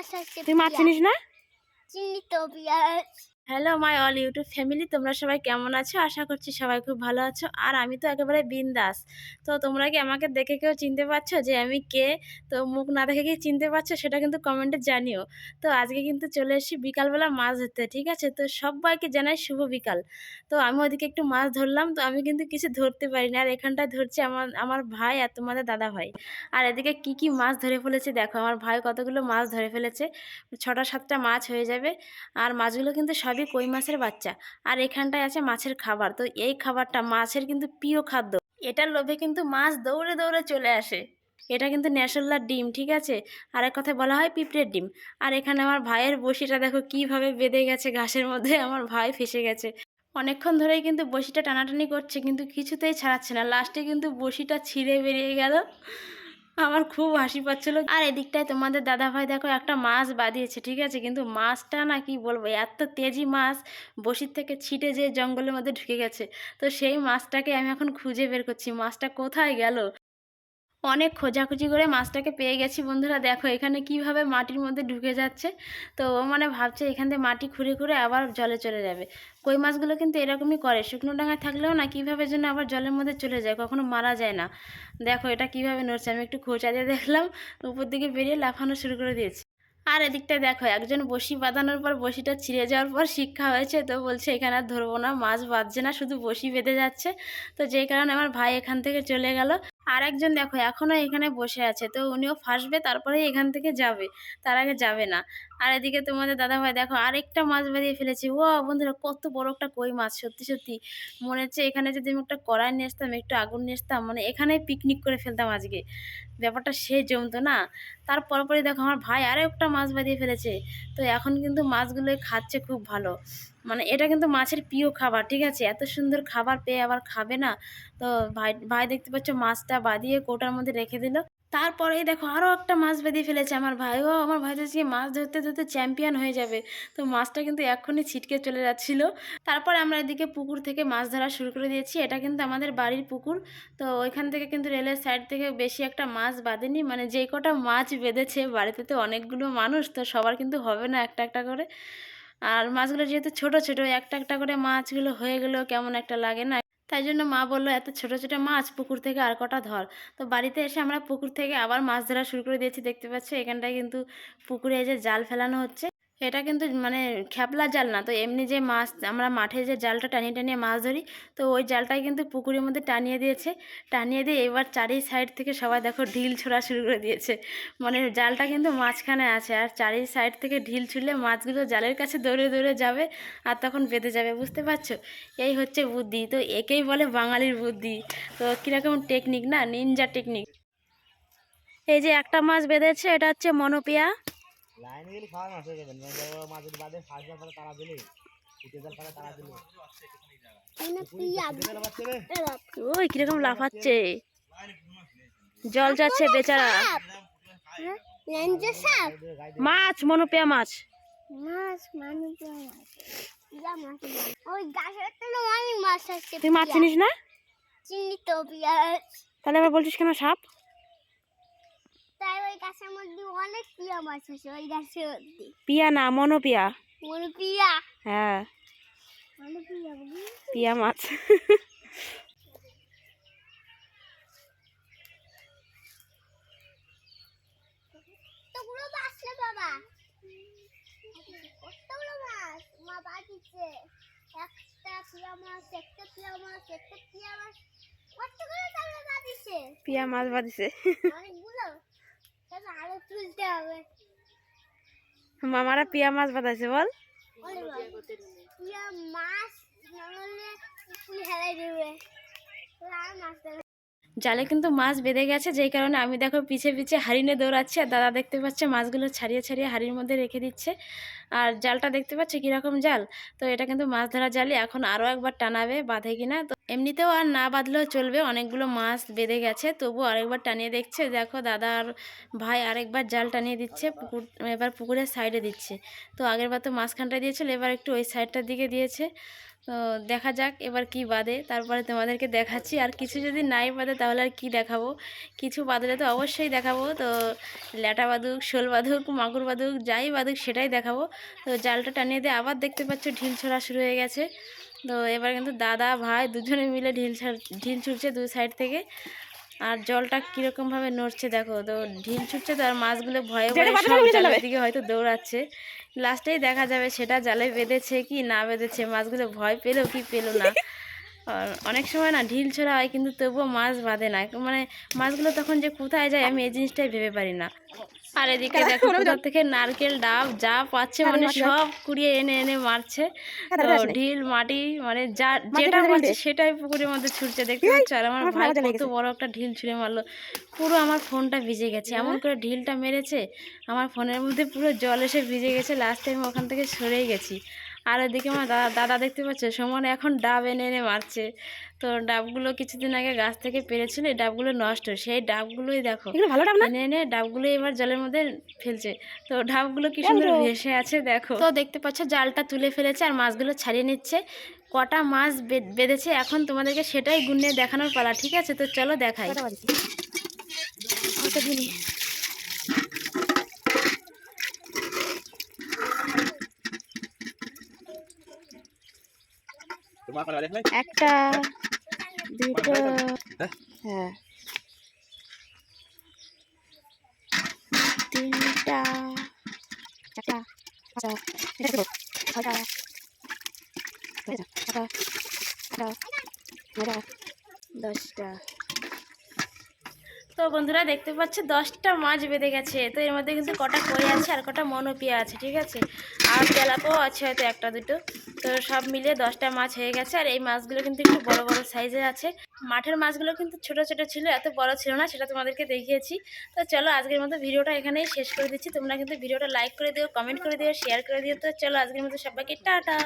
মাছ আছে তুই মাছ চিনিস না? চিনি তো পেঁয়াজ। Hello my all YouTube family তোমরা সবাই কেমন আছো? আশা করছি সবাই খুব ভালো আছো। আর আমি তো একেবারে বিন্দাস। তো তোমরা কি আমাকে দেখে কেউ চিনতে পারছ যে আমি কে? তো মুখ না দেখে কি চিনতে পারছ সেটা কিন্তু কমেন্টে জানিও। তো আজকে কিন্তু চলে এসেছি বিকালবেলা মাছ ধরতে, ঠিক আছে? তো সবাইকে জানাই শুভ বিকাল। তো আমি ওদিকে একটু মাছ ধরলাম। তো আমি কিন্তু কিছু ধরতে পারিনি। আর এখানটায় ধরছে আমার আমার ভাই আর তোমাদের দাদা ভাই আর এদিকে কি কি মাছ ধরে ফেলেছে দেখো। আমার ভাই কতগুলো মাছ ধরে ফেলেছে। ছটা সাতটা মাছ হয়ে যাবে। আর মাছগুলো কিন্তু সবই কই মাছের বাচ্চা? আর এখানটায় আছে মাছের খাবার। তো এই খাবারটা মাছের কিন্তু প্রিয় খাদ্য। এটার লোভে কিন্তু মাছ দৌড়ে দৌড়ে চলে আসে। এটা কিন্তু ন্যাশনাল ডিম, ঠিক আছে? আর এক কথায় বলা হয় পিঁপড়ের ডিম। আর এখানে আমার ভাইয়ের বসিটা দেখো কীভাবে বেঁধে গেছে ঘাসের মধ্যে। আমার ভাই ফেসে গেছে। অনেকক্ষণ ধরেই কিন্তু বসিটা টানাটানি করছে, কিন্তু কিছুতেই ছাড়াচ্ছে না। লাস্টে কিন্তু বসিটা ছিঁড়ে বেরিয়ে গেল। আমার খুব হাসি পাচ্ছিল। আর এদিকটায় তোমাদের দাদা ভাই দেখো একটা মাছ বাঁধিয়েছে, ঠিক আছে? কিন্তু মাছটা না কি বলব, এত তেজি মাছ, বসির থেকে ছিটে যে জঙ্গলের মধ্যে ঢুকে গেছে। তো সেই মাছটাকে আমি এখন খুঁজে বের করছি। মাছটা কোথায় গেল? অনেক খোঁজাখুঁজি করে মাছটাকে পেয়ে গেছি বন্ধুরা। দেখো এখানে কীভাবে মাটির মধ্যে ঢুকে যাচ্ছে। তো ও মানে ভাবছে এখান থেকে মাটি খুঁড়ে খুঁড়ে আবার জলে চলে যাবে। কই মাছগুলো কিন্তু এরকমই করে, শুকনো ডাঙায় থাকলেও না কীভাবে যেন আবার জলের মধ্যে চলে যায়, কখনো মারা যায় না। দেখো এটা কীভাবে নড়ছে, আমি একটু খোঁচা দিয়ে দেখলাম, উপর দিকে বেরিয়ে লাফানো শুরু করে দিয়েছি। আর এদিকটা দেখো একজন বসি বাঁধানোর পর বসিটা ছিঁড়ে যাওয়ার পর শিক্ষা হয়েছে, তো বলছে এখানে আর ধরবো না, মাছ বাঁধছে না, শুধু বসি বেঁধে যাচ্ছে। তো যেই কারণে আমার ভাই এখান থেকে চলে গেল। আর একজন দেখো এখনও এখানে বসে আছে, তো উনিও ফাঁসবে তারপরে এখান থেকে যাবে, তার আগে যাবে না। আর এদিকে তোমাদের দাদা ভাই দেখো আরেকটা মাছ বেরিয়ে ফেলেছে, ও বন্ধুরা কত বড় একটা কই মাছ, সত্যি সত্যি। মনে হচ্ছে এখানে যদি আমি একটা কড়াই নিয়ে আসতাম, একটু আগুন নিয়ে আসতাম মানে এখানেই পিকনিক করে ফেলতাম আজকে। ব্যাপারটা সে জমতো না। তারপর পরে দেখো আমার ভাই আরও একটা মাছ বাঁধিয়ে ফেলেছে, তো এখন কিন্তু মাছগুলোই খাচ্ছে খুব ভালো। মানে এটা কিন্তু মাছের প্রিয় খাবার, ঠিক আছে? এত সুন্দর খাবার পেয়ে আবার খাবে না? তো ভাই ভাই দেখতে পাচ্ছ মাছটা বাঁধিয়ে কোটার মধ্যে রেখে দিল। তারপরেই দেখো আরও একটা মাছ বেঁধে ফেলেছে আমার ভাই। ও আমার ভাই আজকে মাছ ধরতে ধরতে চ্যাম্পিয়ন হয়ে যাবে। তো মাছটা কিন্তু এক্ষুনি ছিটকে চলে যাচ্ছিল। তারপর আমরা এদিকে পুকুর থেকে মাছ ধরা শুরু করে দিয়েছি। এটা কিন্তু আমাদের বাড়ির পুকুর। তো ওইখান থেকে কিন্তু রেলের সাইড থেকে বেশি একটা মাছ বাঁধেনি। মানে যেই কটা মাছ বেঁধেছে, বাড়িতে তো অনেকগুলো মানুষ, তো সবার কিন্তু হবে না একটা একটা করে। আর মাছগুলো যেহেতু ছোট ছোট, একটা একটা করে মাছগুলো হয়ে গেলেও কেমন একটা লাগে না। তাই জন্য মা বলল, এত ছোট ছোট মাছ পুকুর থেকে আর কটা ধর? তো বাড়িতে এসে আমরা পুকুর থেকে আবার মাছ ধরা শুরু করে দিয়েছি। দেখতে পাচ্ছি, এখানটায় কিন্তু পুকুরে এই যে জাল ফেলানো হচ্ছে। এটা কিন্তু মানে খ্যাপলা জাল না। তো এমনি যে মাছ, আমরা মাঠে যে জালটা টানিয়ে টানিয়ে মাছ ধরি, তো ওই জালটাই কিন্তু পুকুরের মধ্যে টানিয়ে দিয়েছে। টানিয়ে দিয়ে এবার চারি সাইড থেকে সবাই দেখো ঢিল ছোড়া শুরু করে দিয়েছে। মানে জালটা কিন্তু মাঝখানে আছে আর চারি সাইড থেকে ঢিল ছুড়লে মাছগুলো জালের কাছে দৌড়ে দৌড়ে যাবে আর তখন বেঁধে যাবে, বুঝতে পারছ? এই হচ্ছে বুদ্ধি। তো একেই বলে বাঙালির বুদ্ধি। তো কীরকম টেকনিক না? নিনজা টেকনিক এই যে একটা মাছ বেঁধেছে, এটা হচ্ছে মনোপিয়া। লাইনে গেলে খাওয়ার মাছ হয়ে যাবেন মাছের বাদে ফাঁস জাল পারে তারা দিলে ওই কীরকম লাফাচ্ছে। জল যাচ্ছে বেচারা। লেঞ্জে সাপ? মাছ মনোপিয়া মাছ। মাছ মানুষ মাছ। ওই গাছের তো অনেক মাছ আছে তুই মাছ চিনিস না? চিনি তো তাহলে আবার বলছিস কেন সাপ? গাছের মধ্যে অনেক পিয়া মাছ আছে ওই গাছের মধ্যে। পিয়া না মনোপিয়া? মনে পিয়া হ্যাঁ পিয়া মাছ। বাবা? কতগুলো মাছ? মা বাড়িতে একটা পিয়া মাছ একটা পিয়া মাছ একটা পিয়া মাছ। কতগুলো তাহলে পিয়া মাছ বাঁধিছে অনেকগুলো তাহলে আরও তুলতে হবে মামারা পিয়া মাছ বাঁধাইছে বল। জালে কিন্তু মাছ বেঁধে গেছে যেই কারণে আমি দেখো পিছে পিছে হারিনে দৌড়াচ্ছি আর দাদা দেখতে পাচ্ছে মাছগুলো ছাড়িয়ে ছাড়িয়ে হাড়ির মধ্যে রেখে দিচ্ছে। আর জালটা দেখতে পাচ্ছে কীরকম জাল? তো এটা কিন্তু মাছ ধরা জালই এখন আরও একবার টানাবে বাঁধে কিনা তো এমনিতেও আর না বাঁধলেও চলবে, অনেকগুলো মাছ বেঁধে গেছে তবু আরেকবার টানিয়ে দেখছে, দেখো দাদা আর ভাই আরেকবার জাল টানিয়ে দিচ্ছে, পুকুর, এবার পুকুরের সাইডে দিচ্ছে। তো আগেরবার তো মাঝখানটা দিয়েছিল, এবার একটু ওই সাইডটার দিকে দিয়েছে। তো দেখা যাক এবার কি বাদে। তারপরে তোমাদেরকে দেখাচ্ছি। আর কিছু যদি নাই বাদে, তাহলে আর কি দেখাবো? কিছু বাদলে তো অবশ্যই দেখাবো। তো ল্যাটা বাদুক, শোল বাদুক, মাগুর বাদুক, যাই বাদুক, সেটাই দেখাবো। তো জালটা টানিয়ে দিয়ে আবার দেখতে পাচ্ছ ঢিল ছড়া শুরু হয়ে গেছে। তো এবার কিন্তু দাদা, ভাই দুজনে মিলে ঢিল ছাড়- ঢিল ছুটছে দুই সাইড থেকে। আর জলটা কীরকম ভাবে নড়ছে দেখো তো ঢিল ছুটছে তো আর মাছগুলো ভয়ে ভয়ে জালের দিকে হয়তো দৌড়াচ্ছে। লাস্টেই দেখা যাবে সেটা জালে বেঁধেছে কি না বেঁধেছে মাছগুলো ভয় পেল কি পেল না। অনেক সময় না ঢিল ছোড়া হয় কিন্তু তবুও মাছ বাঁধে না। মানে মাছগুলো তখন যে কোথায় যায় আমি এই জিনিসটাই ভেবে পারি না। আর এদিকে দেখো কোথা থেকে নারকেল ডাব যা পাচ্ছে মানে সব কুড়িয়ে এনে এনে মারছে। তো ঢিল মাটি মানে যা যেটা পাচ্ছে সেটাই পুকুরের মধ্যে ছুটছে দেখতে পাচ্ছ? আর আমার ভাই কত বড় একটা ঢিল ছুঁড়ে মারলো। পুরো আমার ফোনটা ভিজে গেছে। এমন করে ঢিলটা মেরেছে আমার ফোনের মধ্যে পুরো জল এসে ভিজে গেছে লাস্ট টাইম ওখান থেকে সরেই গেছি। আর ওদিকে আমার দাদা দাদা দেখতে পাচ্ছে সমান এখন ডাব এনে এনে মারছে। তো ডাবগুলো কিছুদিন আগে গাছ থেকে পেরেছিল এই ডাবগুলো নষ্ট। সেই ডাবগুলোই দেখো ভালো ডাব এনে এনে ডাবগুলো এবার জলের মধ্যে ফেলছে। তো ডাবগুলো কি সুন্দর ভেসে আছে দেখো। তো দেখতে পাচ্ছ জালটা তুলে ফেলেছে আর মাছগুলো ছাড়িয়ে নিচ্ছে। কটা মাছ বেঁধেছে এখন তোমাদেরকে সেটাই গুনে দেখানোর পালা ঠিক আছে? তো চলো দেখাই। একটা দুটো হ্যাঁ? তিনটা চারটা পাঁচটা এটা ছটা ছটা সাতটা দশটা। তো বন্ধুরা দেখতে পাচ্ছ, দশটা মাছ বেঁধে গেছে। তো এর মধ্যে কিন্তু কটা কই আছে আর কটা মনোপিয়া আছে, ঠিক আছে? আর তেলাপও আছে হয়তো একটা, দুটো। তো সব মিলিয়ে দশটা মাছ হয়ে গেছে। আর এই মাছগুলো কিন্তু একটু বড় বড় সাইজের আছে। মাঠের মাছগুলো কিন্তু ছোট ছোট ছিল, এত বড় ছিল না, সেটা তোমাদেরকে দেখিয়েছি। তো চলো আজকের মতো ভিডিওটা এখানেই শেষ করে দিচ্ছি। তোমরা কিন্তু ভিডিওটা লাইক করে দিও কমেন্ট করে দিও শেয়ার করে দিও। তো চলো আজকের মতো সবাইকে টাটা!